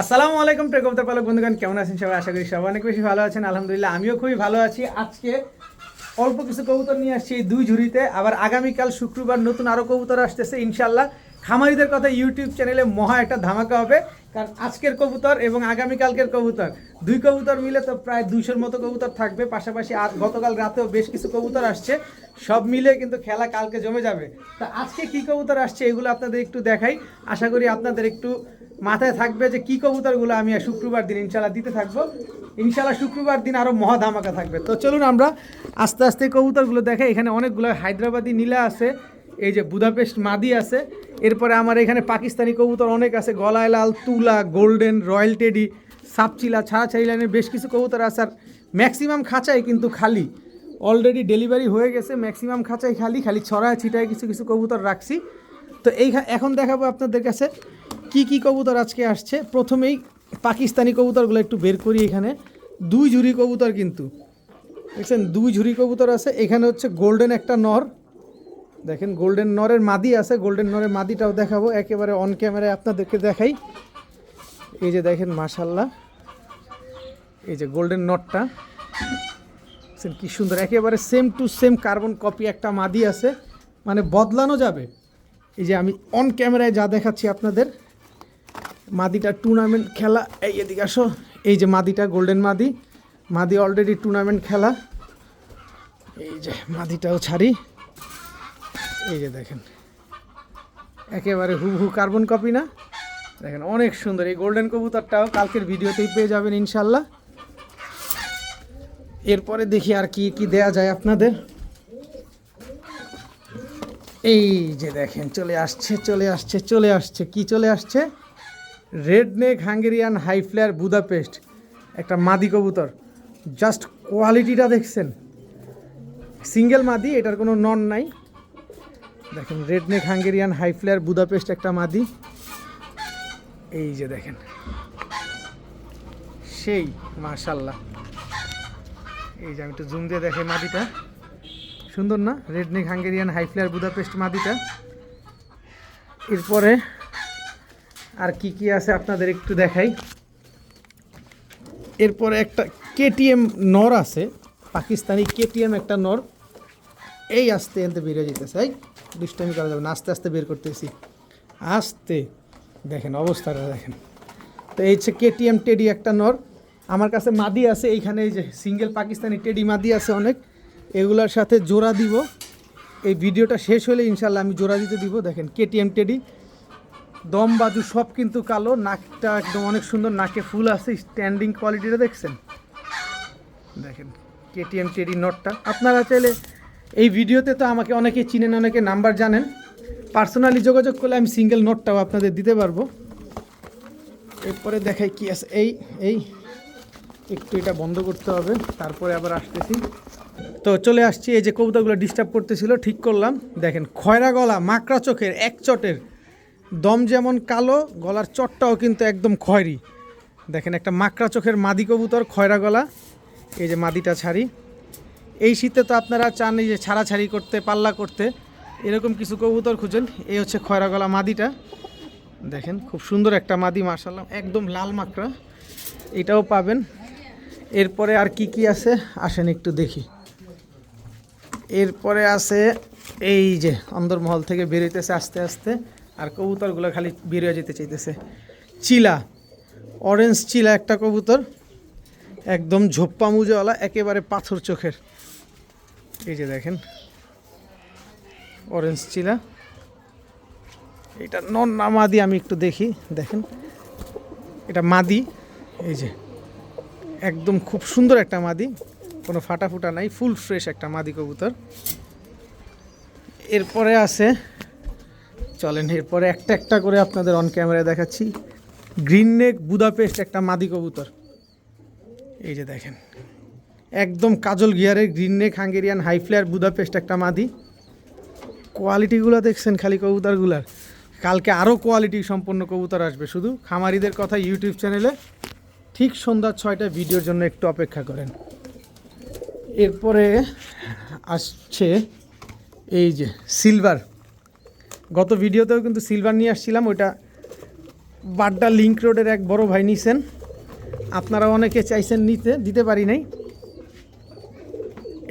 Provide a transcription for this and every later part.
আসসালামু আলাইকুম প্রেকবতার পালক বন্ধুগণ, কেমন আছেন সবাই? আশা করি সবাই অনেক বেশি ভালো আছেন। আলহামদুলিল্লাহ, আমিও খুবই ভালো আছি। আজকে অল্প কিছু কবুতর নিয়ে আসছি এই দুই ঝুড়িতে। আবার আগামীকাল শুক্রবার নতুন আরও কবুতর আসতেছে ইনশাল্লাহ খামারিদের কথা ইউটিউব চ্যানেলে মহা একটা ধামাকা হবে, কারণ আজকের কবুতর এবং আগামীকালকের কবুতর। দুই কবুতর মিলে তো প্রায় দুইশোর মতো কবুতর থাকবে। পাশাপাশি আর গতকাল রাতেও বেশ কিছু কবুতর আসছে। সব মিলে কিন্তু খেলা কালকে জমে যাবে। তা আজকে কি কবুতর আসছে, এগুলো আপনাদের একটু দেখাই। আশা করি আপনাদের একটু মাথায় থাকবে যে কি কবুতরগুলো আমি শুক্রবার দিন ইনশাল্লাহ দিতে থাকব। ইনশাল্লাহ শুক্রবার দিন আরও মহা ধামাকা থাকবে। তো চলুন আমরা আস্তে আস্তে কবুতরগুলো দেখে, এখানে অনেকগুলো হায়দ্রাবাদি নীলা আছে, এই যে বুদাপেস্ট মাদি আছে। এরপরে আমার এখানে পাকিস্তানি কবুতর অনেক আছে, গলায় লাল, তুলা, গোল্ডেন, রয়্যাল টেডি, সাপচিলা ছাড়া ছাড়ি লাইনের বেশ কিছু কবুতর আছে, আর ম্যাক্সিমাম খাঁচাই কিন্তু খালি। অলরেডি ডেলিভারি হয়ে গেছে, ম্যাক্সিমাম খাঁচাই খালি খালি ছড়ায় ছিটায় কিছু কিছু কবুতর রাখছি। তো এই এখন দেখাবো আপনাদের কাছে কি কি কবুতর আজকে আসছে। প্রথমেই পাকিস্তানি কবুতরগুলো একটু বের করি এখানে। দুই ঝুড়ি কবুতর কিন্তু। দেখছেন, দুই ঝুড়ি কবুতর আছে। এখানে হচ্ছে গোল্ডেন একটা নর। দেখেন, গোল্ডেন নরের মাদি আছে। গোল্ডেন নরের মাদিটাও দেখাবো। একেবারে অন ক্যামেরায় আপনাদেরকে দেখাই। এই যে দেখেন মাশাল্লাহ এই যে গোল্ডেন নটটা। কি সুন্দর। একেবারে same to same carbon copy একটা মাদি আছে। মানে বদলানো যাবে। এই যে আমি অন ক্যামেরায় যা দেখাচ্ছি আপনাদের, মাদিটা টুর্নামেন্ট খেলা, এই এদিকে আসো, এই যে মাদিটা গোল্ডেন মাদি মাদি অলরেডি টুর্নামেন্ট খেলা, এই যে মাদিটাও ছাড়ি, এই যে দেখেন, একেবারে হুবহু কার্বন কপি না, দেখেন অনেক সুন্দর, এই গোল্ডেন কবুতরটাও কালকের ভিডিওতেই পেয়ে যাবেন ইনশাল্লাহ এরপরে দেখি আর কি কি দেয়া যায় আপনাদের। এই যে দেখেন, চলে আসছে চলে আসছে চলে আসছে। কি চলে আসছে? Red neck Hungarian high flyer Budapest একটা মাদি কবুতর। জাস্ট কোয়ালিটিটা দেখছেন। সিঙ্গেল মাদি, এটার কোনো নন নাই। দেখেন red neck Hungarian high flyer Budapest একটা মাদি। এই যে দেখেন। সেই মাশাল্লাহ এই যে আমি একটু জুম দিয়ে দেখে মাদিটা। সুন্দর না? Red neck Hungarian high flyer Budapest মাদিটা। এরপরে আর কি কি আছে আপনাদের একটু দেখাই। এরপরে একটা কেটিএম নর আছে, পাকিস্তানি কেটিএম একটা নর। এই আস্তে আনতে বেরিয়ে যেতেছে এই দুষ্টামি করা যাবে না, আস্তে আস্তে বের করতেছি। আস্তে, দেখেন অবস্থাটা দেখেন। তো এই হচ্ছে কেটিএম টেডি একটা নর। আমার কাছে মাদি আছে, এইখানে এই যে সিঙ্গেল পাকিস্তানি টেডি মাদি আছে অনেক। এগুলোর সাথে জোড়া দিব। এই ভিডিওটা শেষ হলে ইনশাল্লাহ আমি জোড়া দিতে দিব। দেখেন কেটিএম টেডি দম বাজু সব কিন্তু কালো, নাকটা একদম অনেক সুন্দর, নাকে ফুল আছে স্ট্যান্ডিং কোয়ালিটিটা দেখছেন? দেখেন কেটিএম টেডি নটটা আপনারা চাইলে এই ভিডিওতে তো আমাকে অনেকে চিনেন, অনেকে নাম্বার জানেন। পার্সোনালি যোগাযোগ করলে আমি সিঙ্গেল নোটটাও আপনাদের দিতে পারব। এরপরে দেখাই কি আছে। এই এই, একটু এটা বন্ধ করতে হবে, তারপরে আবার আসতেছি। তো চলে আসছি, এই যে কবুতরগুলো ডিস্টার্ব করতেছিল, ঠিক করলাম। দেখেন, খয়রা গলা, মাকড়া চোখের এক চটের। দম যেমন কালো, গলার চটটাও কিন্তু একদম খয়রি। দেখেন, একটা মাকড়া চোখের মাদি কবুতর, খয়রা গলা। এই যে মাদিটা ছাড়ি। এই শীতে তো আপনারা চান যে ছাড়াছাড়ি করতে, পাল্লা করতে। এরকম কিছু কবুতর খুঁজেন, এই হচ্ছে খয়রা গলা মাদিটা। দেখেন, খুব সুন্দর একটা মাদি মার্শাল্লাহ একদম লাল মাকড়া। এটাও পাবেন। এরপরে আর কি কি আছে? আসেন একটু দেখি। এরপরে আছে এই যে অন্দরমহল থেকে বেরোইতেছে আস্তে আস্তে, আর কবুতরগুলো খালি বেরিয়ে যেতে চাইতেছে। চিলা অরেঞ্জ চিলা একটা কবুতর, একদম ঝোপ্পা মুজোওয়ালা একেবারে পাথর চোখের। এই যে দেখেন অরেঞ্জ চিলা। এটা নন না মাদি আমি একটু দেখি, দেখেন। এটা মাদি, এই যে, একদম খুব সুন্দর একটা মাদি। কোনো ফাটা ফুটা নাই ফুল ফ্রেশ একটা মাদি কবুতর। এরপরে আছে, চলেন, এরপরে একটা একটা করে আপনাদের অন ক্যামেরায় দেখাচ্ছি। গ্রিন নেক বুদাপেস্ট একটা মাদি কবুতর। এই যে দেখেন, একদম কাজল গিয়ারের green neck Hungarian high flyer Budapest একটা মাদি। কোয়ালিটিগুলো দেখছেন খালি কবুতরগুলার? কালকে আরও কোয়ালিটি সম্পন্ন কবুতর আসবে শুধু। খামারিদের কথা ইউটিউব চ্যানেলে ঠিক সন্ধ্যা ছয়টা ভিডিওর জন্য একটু অপেক্ষা করেন। এরপরে আসছে এই যে সিলভার গত ভিডিওতেও কিন্তু সিলভার নিয়ে আসছিলাম, ওইটা বাড্ডা লিঙ্ক রোডের এক বড় ভাই নিছেন। আপনারা অনেকে চাইছেন নিতে, দিতে পারি নাই।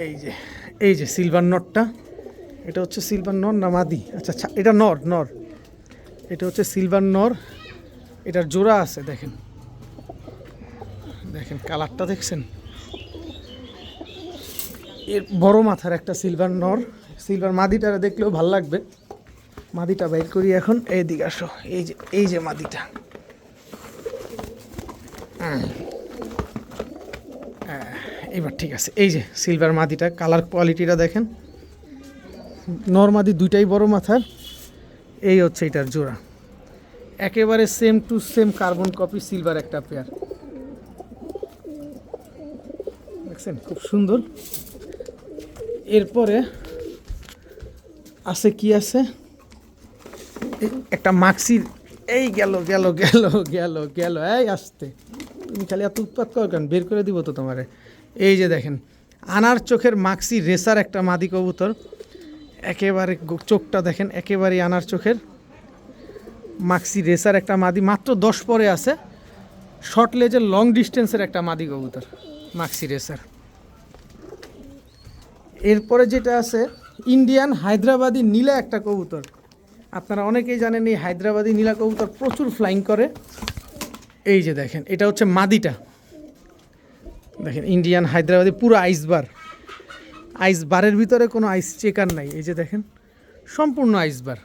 এই যে এই যে সিলভার নটটা এটা হচ্ছে সিলভার নর না মাদি? আচ্ছা আচ্ছা এটা নর নর। এটা হচ্ছে সিলভার নর এটার জোড়া আছে, দেখেন। দেখেন কালারটা দেখছেন? এর বড় মাথার একটা সিলভার নর। সিলভার মাদিটা দেখলেও ভালো লাগবে। মাদিটা বাইর করি এখন। এইদিকে আসো। এই যে এই যে মাদিটা। হুম। আহ, এবার ঠিক আছে। এই যে সিলভার মাদিটা কালার কোয়ালিটিটা দেখেন। নর মাদি দুইটাই বড় মাথার। এই হচ্ছে এটার জোড়া। একেবারে same to same carbon copy silver একটা পেয়ার দেখছেন? খুব সুন্দর। এরপরে আছে কি আছে? একটা মাক্সির এই গেল গেল গেল গেল গেল, এই আসতে। তুমি খালি এত উৎপাত কর কেন? বের করে দিব তো তোমারে। এই যে দেখেন, আনার চোখের মাক্সি রেসার একটা মাদি কবুতর। একেবারে চোখটা দেখেন, একেবারেই আনার চোখের মাক্সি রেসার একটা মাদি। মাত্র দশ পরে আছে। শর্ট লেজের লং ডিস্টেন্সের একটা মাদি কবুতর, মাক্সি রেসার। এরপরে যেটা আছে, ইন্ডিয়ান হায়দ্রাবাদি নীলা একটা কবুতর। আপনারা অনেকেই জানেন এই হায়দ্রাবাদি নীলা কবুতর প্রচুর ফ্লাইং করে। এই যে দেখেন, এটা হচ্ছে মাদিটা। দেখেন, ইন্ডিয়ান হায়দ্রাবাদি পুরো আইস বার আইস বারের ভিতরে কোনো আইস চেকার নাই। এই যে দেখেন, সম্পূর্ণ আইস বার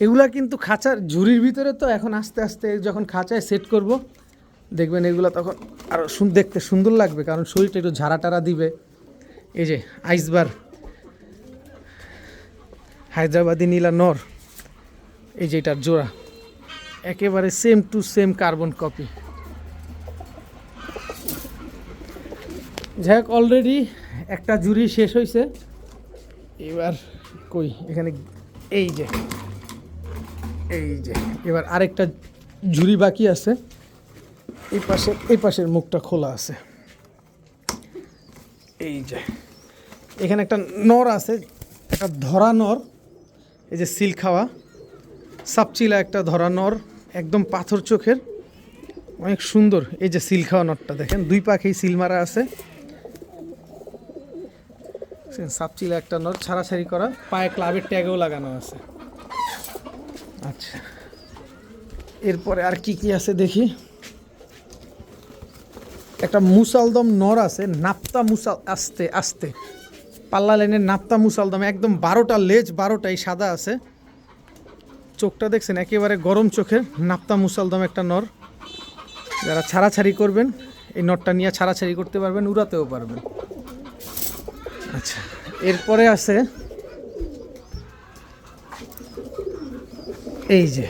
এগুলা কিন্তু খাঁচার ঝুড়ির ভিতরে তো এখন আস্তে আস্তে যখন খাঁচায় সেট করব দেখবেন এগুলো তখন আরও দেখতে সুন্দর লাগবে, কারণ শরীরটা একটু ঝাড়া টারা দিবে। এই যে আইসবার, হায়দ্রাবাদি নীলা নর, এই যে এটার জোড়া, একেবারে same to same carbon copy যাই হোক অলরেডি একটা জুড়ি শেষ হয়েছে এবার কই, এখানে এই যে এই যে, এবার আরেকটা ঝুড়ি বাকি আছে। এই পাশে, এই পাশের মুখটা খোলা আছে। এই যে, এখানে একটা নর আছে, একটা ধরা নর, এই যে সিল খাওয়া। সাপচিলা একটা ধরা নর, একদম পাথর চোখের, অনেক সুন্দর। এই যে সিল খাওয়া নটটা দেখেন, দুই পাখি সিল মারা আছে। সাপচিলা একটা নর, ছাড়াছাড়ি করা, পায়ে ক্লাবের ট্যাগেও লাগানো আছে। আচ্ছা এরপরে আর কি কি আছে দেখি। একটা মুসালদম নর আছে, নাপ্তা মুসাল, আস্তে আস্তে। পাল্লা লাইনের নাপ্তা মুসালদম, একদম বারোটা লেজ, বারোটাই সাদা আছে। চোখটা দেখছেন, একেবারে গরম চোখের নাপ্তা মুসালদম একটা নর। যারা ছাড়াছাড়ি করবেন, এই নটটা নিয়ে ছাড়াছাড়ি করতে পারবেন, উড়াতেও পারবেন। আচ্ছা এরপরে আছে, এই যে।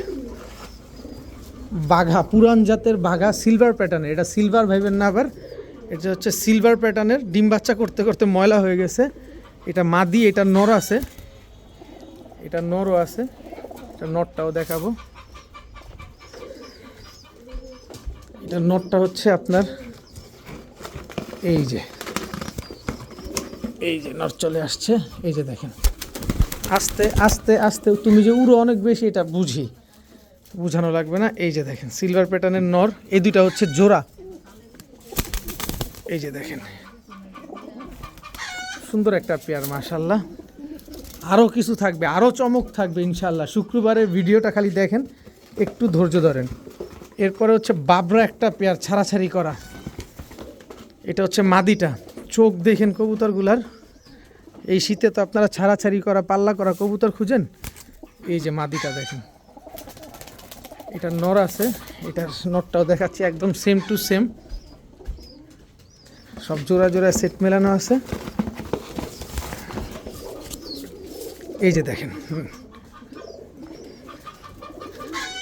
বাঘা পুরান জাতের বাঘা সিলভার প্যাটার্নের এটা সিলভার ভাইবেন না আবার, এটা হচ্ছে সিলভার প্যাটার্নের ডিম বাচ্চা করতে করতে ময়লা হয়ে গেছে। এটা মাদি, এটা নর আছে। এটা নরও আছে। এটা নটটাও দেখাবো। এটা নটটা হচ্ছে আপনার, এই যে এই যে নট চলে আসছে। এই যে দেখেন। আস্তে আস্তে আস্তে। তুমি যে উড়ো অনেক বেশি, এটা বুঝি। বুঝানো লাগবে না। এই যে দেখেন সিলভার প্যাটার্নের নর, এই দুইটা হচ্ছে জোড়া। এই যে দেখেন, সুন্দর একটা পেয়ার মাশাল্লাহ আরও কিছু থাকবে আরও চমক থাকবে ইনশাল্লাহ শুক্রবারের ভিডিওটা খালি দেখেন, একটু ধৈর্য ধরেন। এরপরে হচ্ছে বাবরা একটা পেয়ার ছাড়াছাড়ি করা। এটা হচ্ছে মাদিটা। চোখ দেখেন কবুতরগুলার। এই শীতে তো আপনারা ছাড়াছাড়ি করা, পাল্লা করা কবুতর খুঁজেন? এই যে মাদিটা দেখেন। এটা নর আছে, এটার নরটাও দেখাচ্ছি, একদম সেম টু সেম সব জোড়া জোড়া সেট মেলানো আছে। এই যে দেখেন।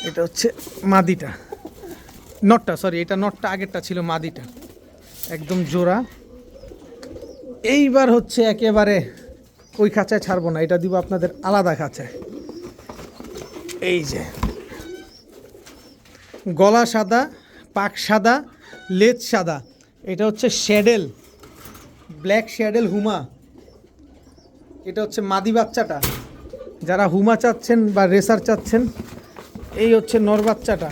এটা হচ্ছে মাদিটা। নটটা সরি এটা নটটা আগেরটা ছিল মাদিটা। একদম জোড়া। এইবার হচ্ছে একেবারে ওই খাঁচায় ছাড়বো না, এটা দিব আপনাদের আলাদা খাঁচায়। এই যে। গলা সাদা, পাক সাদা, লেজ সাদা। এটা হচ্ছে শ্যাডেল, ব্ল্যাক শ্যাডেল হুমা। এটা হচ্ছে মাদি বাচ্চাটা। যারা হুমা চাচ্ছেন বা রেসার চাচ্ছেন, এই হচ্ছে নর বাচ্চাটা।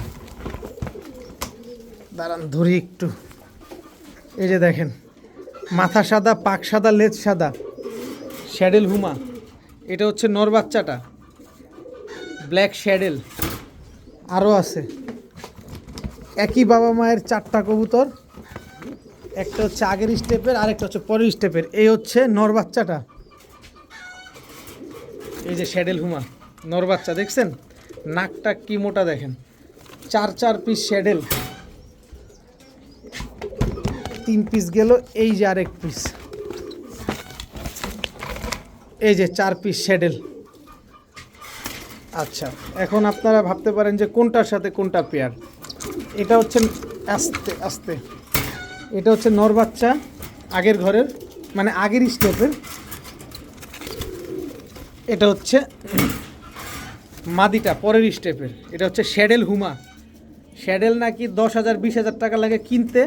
দাঁড়ান, ধরি একটু। এই যে দেখেন, মাথা সাদা, পাক সাদা, লেজ সাদা। শ্যাডেল হুমা। এটা হচ্ছে নর বাচ্চাটা। Black saddle. আরও আছে। একই বাবা মায়ের চারটা কবুতর, একটা হচ্ছে আগের স্টেপের আর একটা হচ্ছে পরের স্টেপের। এই হচ্ছে নর বাচ্চাটা। এই যে শ্যাডেল হুমা, নর বাচ্চা, দেখছেন? নাকটা কি মোটা দেখেন? চার চার পিস শ্যাডেল। তিন পিস গেল, এই যে আরেক পিস এই যে চার পিস শ্যাডেল। আচ্ছা এখন আপনারা ভাবতে পারেন যে কোনটার সাথে কোনটা পেয়ার এটা হচ্ছে আস্তে আস্তে। এটা হচ্ছে নর বাচ্চা, আগের ঘরের মানে আগের স্টেপের। এটা হচ্ছে মাদিটা, পরের স্টেপের। এটা হচ্ছে শ্যাডেল হুমা। শ্যাডেল নাকি দশ হাজার, বিশ হাজার টাকা লাগে কিনতে।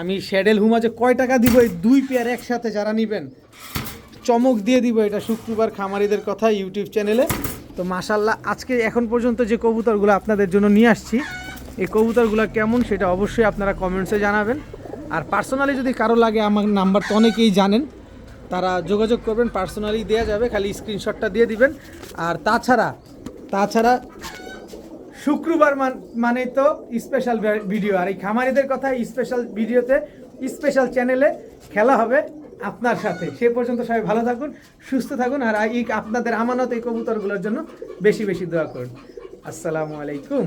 আমি শ্যাডেল হুমা যে কয় টাকা দিব, এই দুই পেয়ার একসাথে যারা নেবেন, চমক দিয়ে দিব এটা শুক্রবার খামারিদের কথা ইউটিউব চ্যানেলে। তো মাশাল্লাহ, আজকে এখন পর্যন্ত যে কবুতরগুলো আপনাদের জন্য নিয়ে আসছি এই কবুতরগুলো কেমন সেটা অবশ্যই আপনারা কমেন্টসে জানাবেন। আর পার্সোনালি যদি কারও লাগে, আমার নাম্বার তো অনেকেই জানেন, তারা যোগাযোগ করবেন পার্সোনালি দেওয়া যাবে, খালি স্ক্রিনশটটা দিয়ে দিবেন। আর তাছাড়া তাছাড়া শুক্রবার মান তো স্পেশাল ভিডিও আর এই খামারিদের কথা স্পেশাল ভিডিওতে স্পেশাল চ্যানেলে খেলা হবে আপনার সাথে। সে পর্যন্ত সবাই ভালো থাকুন, সুস্থ থাকুন, আর এই আপনাদের আমানত এই কবুতরগুলোর জন্য বেশি বেশি দোয়া করুন। আসসালামু আলাইকুম।